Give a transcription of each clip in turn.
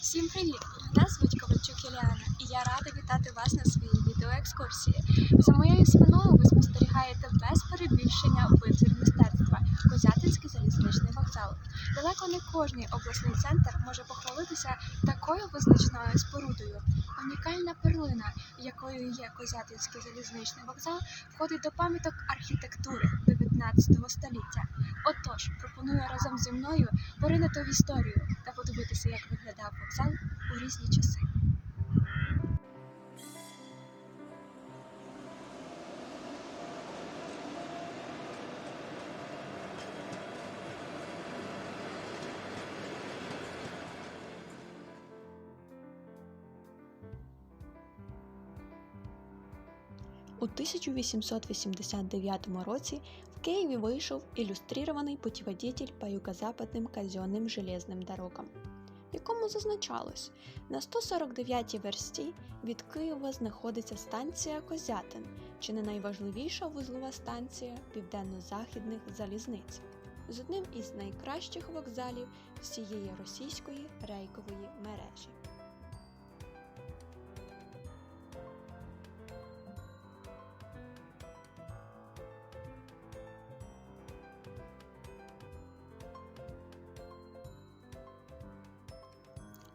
Всім привіт! Мене звуть Ковальчук Іліана і я рада вітати вас на своїй відеоекскурсії. За моєю спиною ви спостерігаєте без перебільшення витвір мистецтва Козятинський залізничний вокзал. Далеко не кожний обласний центр може похвалитися такою визначною спорудою. Унікальна перлина, якою є Козятинський залізничний вокзал, входить до пам'яток архітектури 19 століття. Отож, пропоную разом зі мною поринути в історію та подивитися, як виглядав вокзал у різні часи. У 1889 році в Києві вийшов ілюстрований путіводитель по юго-западним казенним железним дорогам, в якому зазначалось, на 149-й версті від Києва знаходиться станція Козятин, чи не найважливіша вузлова станція південно-західних залізниць, з одним із найкращих вокзалів всієї російської рейкової мережі.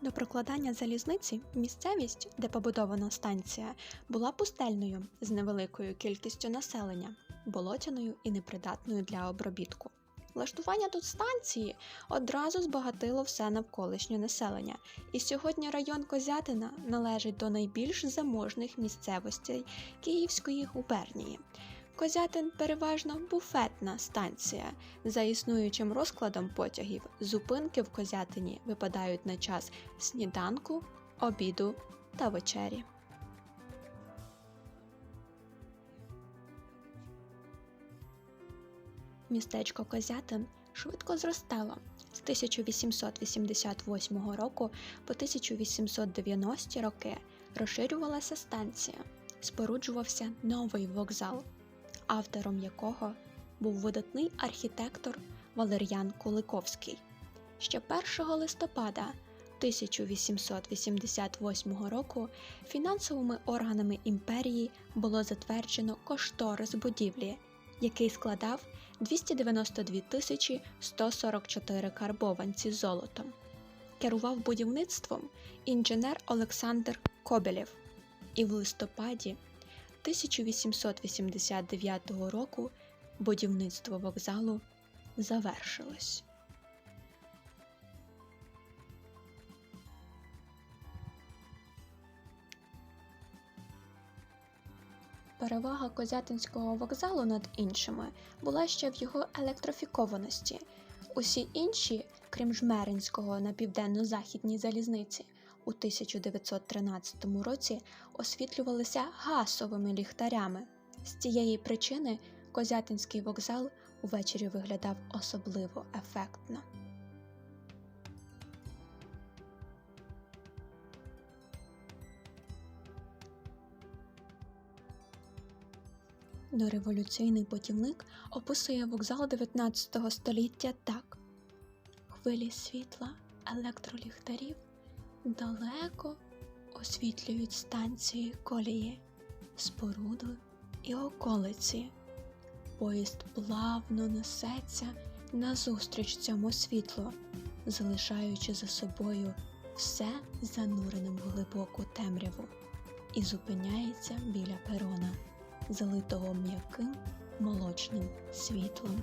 До прокладання залізниці місцевість, де побудована станція, була пустельною з невеликою кількістю населення, болотяною і непридатною для обробітку. Влаштування тут станції одразу збагатило все навколишнє населення, і сьогодні район Козятина належить до найбільш заможних місцевостей Київської губернії. Козятин переважно буфетна станція. За існуючим розкладом потягів, зупинки в Козятині випадають на час сніданку, обіду та вечері. Містечко Козятин швидко зростало. З 1888 року по 1890 роки розширювалася станція, споруджувався новий вокзал, автором якого був видатний архітектор Валер'ян Куликовський. Ще 1 листопада 1888 року фінансовими органами імперії було затверджено кошторис будівлі, який складав 292 тисячі 144 карбованці золотом. Керував будівництвом інженер Олександр Кобелєв, і в листопаді 1889 року будівництво вокзалу завершилось. Перевага Козятинського вокзалу над іншими була ще в його електрофікованості. Усі інші, крім Жмеринського на південно-західній залізниці, у 1913 році освітлювалися гасовими ліхтарями. З цієї причини Козятинський вокзал увечері виглядав особливо ефектно. Дореволюційний путівник описує вокзал 19 століття так: хвилі світла електроліхтарів далеко освітлюють станції колії, споруди і околиці. Поїзд плавно несеться назустріч цьому світлу, залишаючи за собою все зануреним в глибоку темряву, і зупиняється біля перона, залитого м'яким молочним світлом.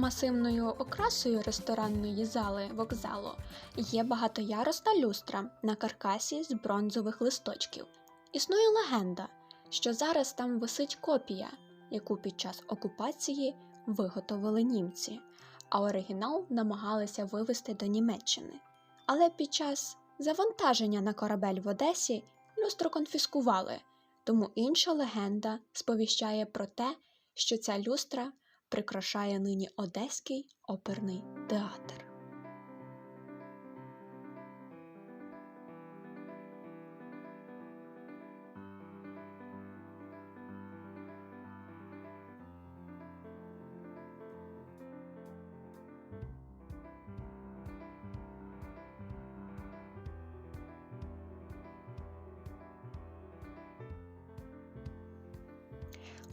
Масивною окрасою ресторанної зали вокзалу є багатоярусна люстра на каркасі з бронзових листочків. Існує легенда, що зараз там висить копія, яку під час окупації виготовили німці, а оригінал намагалися вивезти до Німеччини. Але під час завантаження на корабель в Одесі люстру конфіскували, тому інша легенда сповіщає про те, що ця люстра прикрашає нині Одеський оперний театр.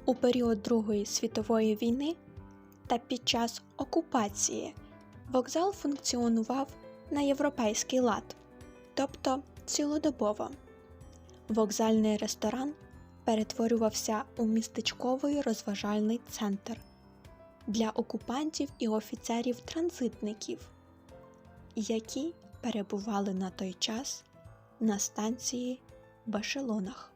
У період Другої світової війни та під час окупації вокзал функціонував на європейський лад, тобто цілодобово. Вокзальний ресторан перетворювався у містечковий розважальний центр для окупантів і офіцерів-транзитників, які перебували на той час на станції в Башелонах.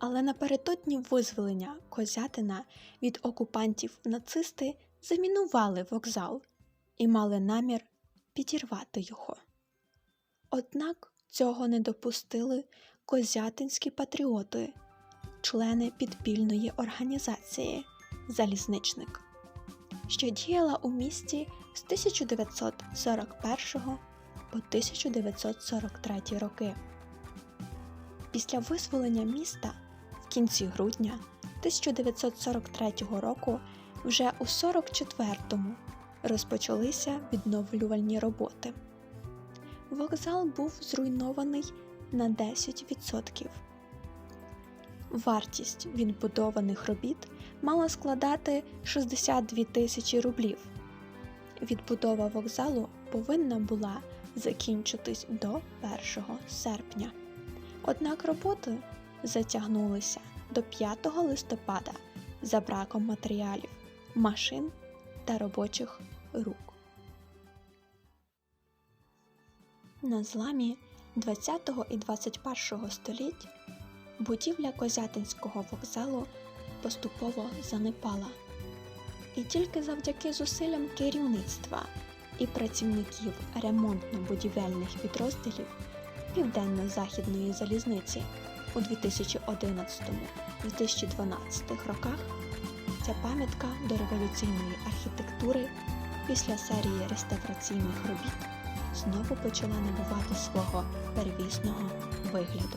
Але напередодні визволення Козятина від окупантів нацисти замінували вокзал і мали намір підірвати його. Однак цього не допустили козятинські патріоти, члени підпільної організації Залізничник, що діяла у місті з 1941 по 1943 роки. Після визволення міста кінці грудня 1943 року вже у 44-му розпочалися відновлювальні роботи. Вокзал був зруйнований на 10%. Вартість відбудованих робіт мала складати 62 тисячі рублів. Відбудова вокзалу повинна була закінчитись до 1 серпня. Однак роботи затягнулися до 5 листопада за браком матеріалів, машин та робочих рук. На зламі 20 і 21 століть будівля Козятинського вокзалу поступово занепала. І тільки завдяки зусиллям керівництва і працівників ремонтно-будівельних підрозділів Південно-Західної залізниці у 2011-2012 роках ця пам'ятка до революційної архітектури після серії реставраційних робіт знову почала набувати свого первісного вигляду.